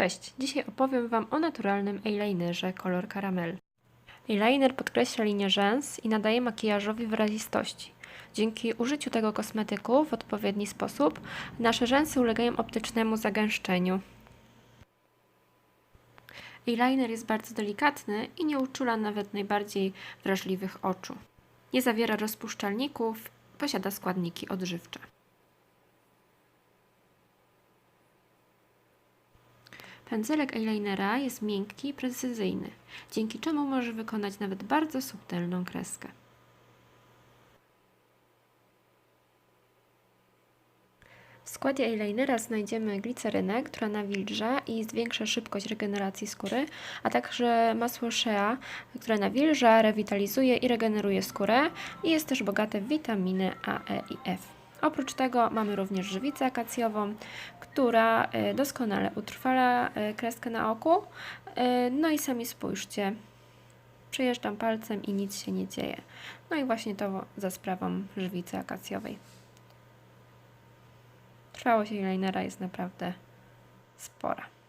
Cześć, dzisiaj opowiem Wam o naturalnym eyelinerze kolor karamel. Eyeliner podkreśla linię rzęs i nadaje makijażowi wyrazistości. Dzięki użyciu tego kosmetyku w odpowiedni sposób nasze rzęsy ulegają optycznemu zagęszczeniu. Eyeliner jest bardzo delikatny i nie uczula nawet najbardziej wrażliwych oczu. Nie zawiera rozpuszczalników, posiada składniki odżywcze. Pędzelek eyelinera jest miękki i precyzyjny, dzięki czemu może wykonać nawet bardzo subtelną kreskę. W składzie eyelinera znajdziemy glicerynę, która nawilża i zwiększa szybkość regeneracji skóry, a także masło shea, które nawilża, rewitalizuje i regeneruje skórę i jest też bogate w witaminy A, E i F. Oprócz tego mamy również żywicę akacjową, która e, doskonale utrwala e, kreskę na oku. E, No i sami spójrzcie, przejeżdżam palcem i nic się nie dzieje. No i właśnie to za sprawą żywicy akacjowej. Trwałość eyelinera jest naprawdę spora.